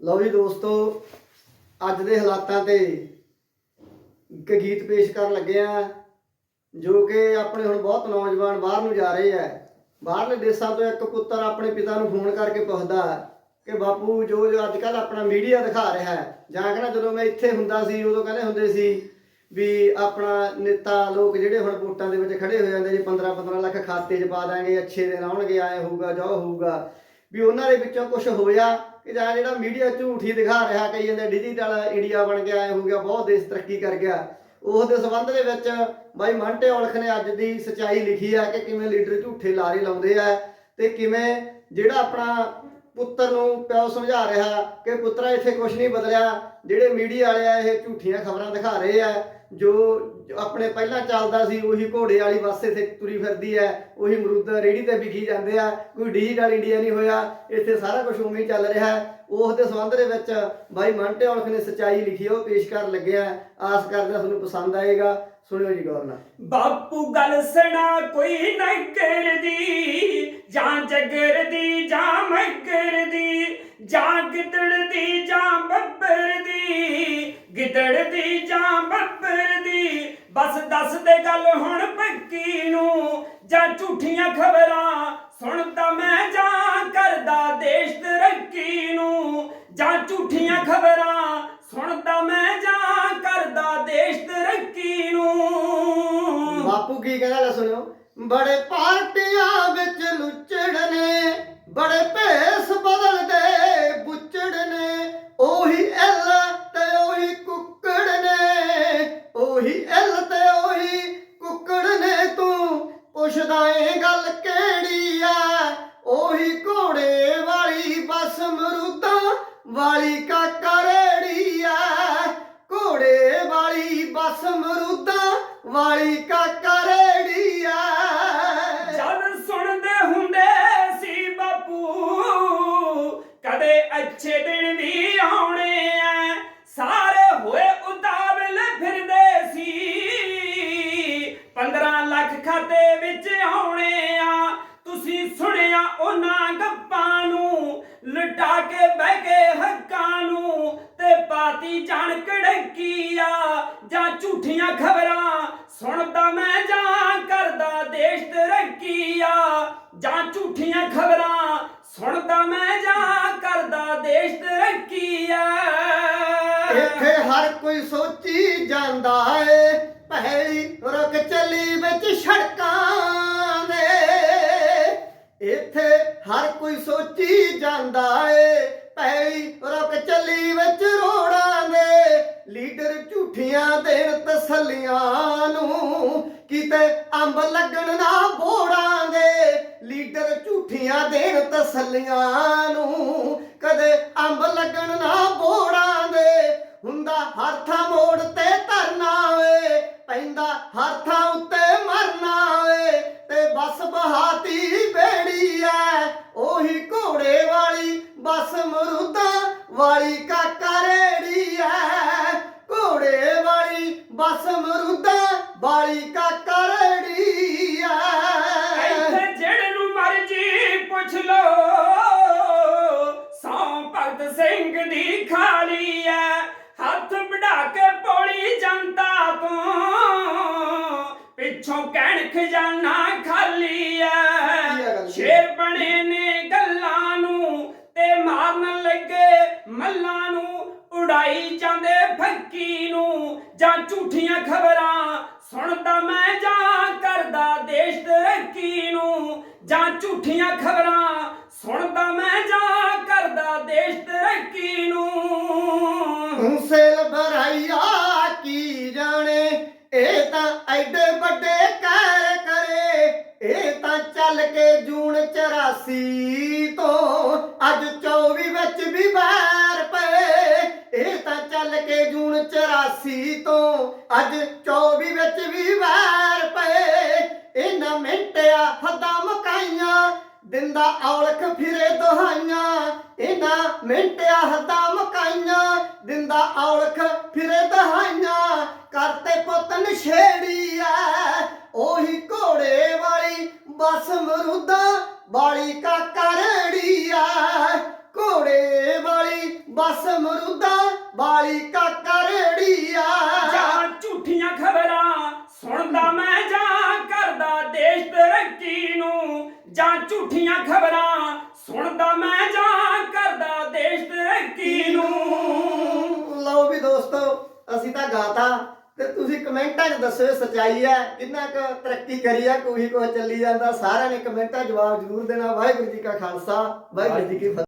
ਲਓ ਜੀ ਦੋਸਤੋ, ਅੱਜ ਦੇ ਹਾਲਾਤਾਂ ਤੇ ਇੱਕ ਗੀਤ ਪੇਸ਼ ਕਰਨ ਲੱਗੇ ਆ, ਜੋ ਕਿ ਆਪਣੇ ਹੁਣ ਬਹੁਤ ਨੌਜਵਾਨ ਬਾਹਰ ਨੂੰ ਜਾ ਰਹੇ ਆ। ਬਾਹਰਲੇ ਦੇਸ਼ਾਂ ਤੋਂ ਇੱਕ ਪੁੱਤਰ ਆਪਣੇ ਪਿਤਾ ਨੂੰ ਫੋਨ ਕਰਕੇ ਪੁੱਛਦਾ ਕਿ ਬਾਪੂ, ਜੋ ਜੋ ਅੱਜ ਕੱਲ ਆਪਣਾ ਮੀਡੀਆ ਦਿਖਾ ਰਿਹਾ ਹੈ, ਜਾਂ ਕਹਿੰਦਾ ਜਦੋਂ ਮੈਂ ਇੱਥੇ ਹੁੰਦਾ ਸੀ, ਉਦੋਂ ਕਹਿੰਦੇ ਹੁੰਦੇ ਸੀ ਵੀ ਆਪਣਾ ਨੇਤਾ ਲੋਕ ਜਿਹੜੇ ਹੁਣ ਵੋਟਾਂ ਦੇ ਵਿੱਚ ਖੜੇ ਹੋ ਜਾਂਦੇ ਜੀ 15 15 ਲੱਖ ਖਾਤੇ 'ਚ ਪਾ ਦਾਂਗੇ, ਅੱਛੇ ਦਿਨ ਆਉਣਗੇ, ਆਏ ਹੋਊਗਾ, ਜੋ ਹੋਊਗਾ। ਵੀ ਉਹਨਾਂ ਦੇ ਵਿੱਚੋਂ ਕੁਝ ਹੋਇਆ ਕਿ ਜਾਂ ਜਿਹੜਾ ਮੀਡੀਆ ਝੂਠੀ ਦਿਖਾ ਰਿਹਾ, ਕਈ ਜਾਂਦੇ ਡਿਜੀਟਲ ਇੰਡੀਆ ਬਣ ਗਿਆ ਐ ਹੋ ਗਿਆ, ਬਹੁਤ ਦੇਸ਼ ਤਰੱਕੀ ਕਰ ਗਿਆ। ਉਸ ਦੇ ਸੰਬੰਧ ਦੇ ਵਿੱਚ ਬਾਈ ਮੰਟੇ ਔਲਖ ਨੇ ਅੱਜ ਦੀ ਸਚਾਈ ਲਿਖੀ ਆ ਕਿ ਕਿਵੇਂ ਲੀਡਰ ਝੂਠੇ ਲਾਰੇ ਲਾਉਂਦੇ ਆ ਤੇ ਕਿਵੇਂ ਜਿਹੜਾ ਆਪਣਾ ਪੁੱਤਰ ਨੂੰ ਪਿਓ ਸਮਝਾ ਰਿਹਾ ਕਿ ਪੁੱਤਰਾ ਇੱਥੇ ਕੁਝ ਨਹੀਂ ਬਦਲਿਆ, ਜਿਹੜੇ ਮੀਡੀਆ ਵਾਲੇ ਆ ਇਹ ਝੂਠੀਆਂ ਖਬਰਾਂ ਦਿਖਾ ਰਹੇ ਆ। ਜੋ ਆਪਣੇ ਪਹਿਲਾਂ ਚੱਲਦਾ ਸੀ, ਉਹੀ ਘੋੜੇ ਵਾਲੀ ਬੱਸ ਇੱਥੇ ਤੁਰੀ ਫਿਰਦੀ ਹੈ, ਉਹੀ ਮਰੂਦ ਰੇੜੀ ਤੇ ਵਿਖੀ ਜਾਂਦੇ ਆ, ਕੋਈ ਡਿਜੀਟਲ ਇੰਡੀਆ ਨਹੀਂ ਹੋਇਆ, ਇੱਥੇ ਸਾਰਾ ਕੁਝ ਉਵੇਂ ਹੀ ਚੱਲ ਰਿਹਾ ਹੈ। ਉਸ ਦੇ ਸੰਬੰਧ ਦੇ ਵਿੱਚ ਬਾਈ ਮੰਟੇ ਔਲਖ ਨੇ ਸਚਾਈ ਲਿਖੀ, ਉਹ ਪੇਸ਼ ਕਰਨ ਲੱਗਿਆ ਆਸ ਕਰਦੇ ਤੁਹਾਨੂੰ ਪਸੰਦ ਆਏਗਾ। ਸੁਣਿਓ ਜੀ ਗੌਰ ਨਾਲ। ਬਾਪੂ ਗੱਲ ਸੁਣਾ, ਕੋਈ ਨਾ ਕਰਦੀ ਜਾਂ ਜਗਰ ਦੀ ਜਾਂ ਮਗਰ ਦੀ ਜਾਂ ਝੂਠੀਆਂ ਖਬਰਾਂ ਸੁਣਦਾ ਮੈਂ ਜਾਂ ਕਰਦਾ ਦੇਸ਼ ਤਰੱਕੀ ਨੂੰ। ਜਾਂ ਝੂਠੀਆਂ ਖਬਰਾਂ ਸੁਣਦਾ ਮੈਂ ਜਾਂ ਕਰਦਾ ਦੇਸ਼ ਤਰੱਕੀ ਨੂੰ। ਬਾਪੂ ਕੀ ਕਹਿੰਦਾ ਲੈ ਸੁਣਿਓ? ਬੜੇ ਪਾਰਟੀਆਂ ਵਿੱਚ ਲੁੱਚੜ ਨੇ ਬੜੇ ਭੇਸ ਪੁੱਛਦਾ ਏ ਗੱਲ ਕਿਹੜੀ ਆ? ਉਹੀ ਘੋੜੇ ਵਾਲੀ ਬਸ ਮਰੂਦਾ ਵਾਲੀ ਕਾਕਾ ਰੇੜੀ ਆ। ਘੋੜੇ ਵਾਲੀ ਬਸ ਮਰੂਦਾ ਵਾਲੀ ਕਾਕਾ ਵਿੱਚ ਆਉਣੇ ਆ। ਤੁਸੀਂ ਸੁਣਿਆ ਉਹਨਾਂ ਗੱਪਾਂ ਨੂੰ, ਲੁਟਾ ਕੇ ਬਹਿ ਗਏ ਹੱਕਾਂ ਨੂੰ ਤੇ ਪਾਤੀ ਜਾਣ ਕੜਕੀ ਆ। ਜਾਂ ਝੂਠੀਆਂ ਖਬਰਾਂ ਸੁਣਦਾ ਮੈਂ ਜਾਂ ਕਰਦਾ ਦੇਸ਼ ਤਰੱਕੀ ਆ। ਜਾਂ ਝੂਠੀਆਂ ਖਬਰਾਂ ਸੁਣਦਾ ਮੈਂ ਜਾਂ ਕਰਦਾ ਦੇਸ਼ ਤਰੱਕੀ ਆ। ਇੱਥੇ ਹਰ ਕੋਈ ਸੋਚੀ ਜਾਂਦਾ ਏ ਪਹਿਲੀ ਰੁਕ ਚੱਲੀ ਵਿੱਚ ਸੜਕਾਂ ਦੇ। ਇੱਥੇ ਹਰ ਕੋਈ ਸੋਚੀ ਜਾਂਦਾ ਏ ਪਹਿਲੀ ਰੁਕ ਚੱਲੀ ਵਿੱਚ ਰੋੜਾਂ ਦੇ। ਲੀਡਰ ਝੂਠੀਆਂ ਦੇਣ ਤਸੱਲੀਆਂ ਨੂੰ ਕਿਤੇ ਅੰਬ ਲੱਗਣ ਨਾ ਬੋੜਾਂ ਦੇ। ਲੀਡਰ ਝੂਠੀਆਂ ਦੇਣ ਤਸੱਲੀਆਂ ਨੂੰ ਕਦੇ ਵਾਲੀ ਕਾਕਾ ਰੇੜੀ ਐ, ਘੋੜੇ ਵਾਲੀ ਬਸ ਮਰੂਦਾ, ਵਾਲੀ ਕਾਕਾ ਰੇੜੀ ਐ। ਇੱਥੇ ਜਿਹੜੇ ਨੂੰ ਮਰਜ਼ੀ ਪੁੱਛ ਲੋ, ਸੌ ਭਗਤ ਸਿੰਘ ਦੀ ਖਾਲੀ ਐ, ਹੱਥ ਵਢਾ ਕੇ ਪੌੜੀ ਜਨਤਾ ਤੋਂ, ਪਿੱਛੋਂ ਕਹਿਣ ਖਜ਼ਾਨਾ ਖਾਲੀ ਹੈ ਐ। ਮੱਲਾਂ ਨੂੰ ਉਡਾਈ ਜਾਂਦੇ ਫੱਕੀ ਨੂੰ ਜਾਂ ਝੂਠੀਆਂ ਖਬਰਾਂ ਸੁਣਦਾ ਮੈਂ ਜਾਂ ਕਰਦਾ ਦੇਸ਼ ਤਰੱਕੀ ਨੂੰ ਜਾਂ ਝੂਠੀਆਂ ਖਬਰਾਂ ਸੁਣਦਾ ਮੈਂ ਜਾਂ ਕਰਦਾ ਦੇਸ਼ ਤਰੱਕੀ ਨੂੰ। ਸੇਲ ਭਰਾਈਆ, ਕੀ ਜਾਣੇ? ਇਹ ਤਾਂ ਐਡੇ ਵੱਡੇ ਕਹਿਰ ਕਰੇ। ਇਹ ਤਾਂ ਚੱਲ ਕੇ ਜੂਨ 84 ਤੋਂ ਅੱਜ 24 ਵਿੱਚ ਵੀ ਬੈਰ 84 ਤੋਂ ਅੱਜ 24 ਵਿੱਚ ਵੀ ਬੈਰ ਪਏ। ਇਹਨਾਂ ਮਿੰਟਿਆ ਹੱਦਾਂ ਮਕਾਈਆਂ ਦਿੰਦਾ ਔਲਖ ਫਿਰੇ ਦੁਹਾਈਆਂ। ਇਹਨਾਂ ਮਿੰਟਿਆ ਹੱਦਾਂ ਮਕਾਈਆਂ ਦਿੰਦਾ ਔਲਖ ਫਿਰੇ ਦੁਹਾਈਆਂ। ਕਰਤੇ ਪੁੱਤ ਨਸ਼ੇੜੀ ਐ, ਉਹੀ ਘੋੜੇ ਵਾਲੀ ਬਸ ਮਰੂਦਾ ਵਾਲੀ ਕਾਕਾ ਰੇੜੀ ਐ। ਘੋੜੇ ਵਾਲੀ ਬਸ ਮਰੂਦਾ ਵਾਲੀ ਕਾਕਾ ਜਾਂ ਝੂਠੀਆਂ ਖਬਰਾਂ ਸੁਣਦਾ ਮੈਂ ਜਾਂ ਕਰਦਾ ਦੇਸ਼ ਤਰੱਕੀ ਨੂੰ? ਲਓ ਵੀ ਦੋਸਤੋ, ਅਸੀਂ ਤਾਂ ਗਾਤਾ ਤੇ ਤੁਸੀਂ ਕਮੈਂਟਾਂ 'ਚ ਦੱਸਿਓ ਸਚਾਈ ਹੈ, ਕਿੰਨਾ ਕੁ ਤਰੱਕੀ ਕਰੀ ਆ, ਕੋਈ ਕੁਛ ਚੱਲੀ ਜਾਂਦਾ, ਸਾਰਿਆਂ ਨੇ ਕਮੈਂਟਾਂ 'ਚ ਜਵਾਬ ਜ਼ਰੂਰ ਦੇਣਾ। ਵਾਹਿਗੁਰੂ ਜੀ ਕਾ ਖਾਲਸਾ, ਵਾਹਿਗੁਰੂ ਜੀ ਕੀ ਫਤਿਹ।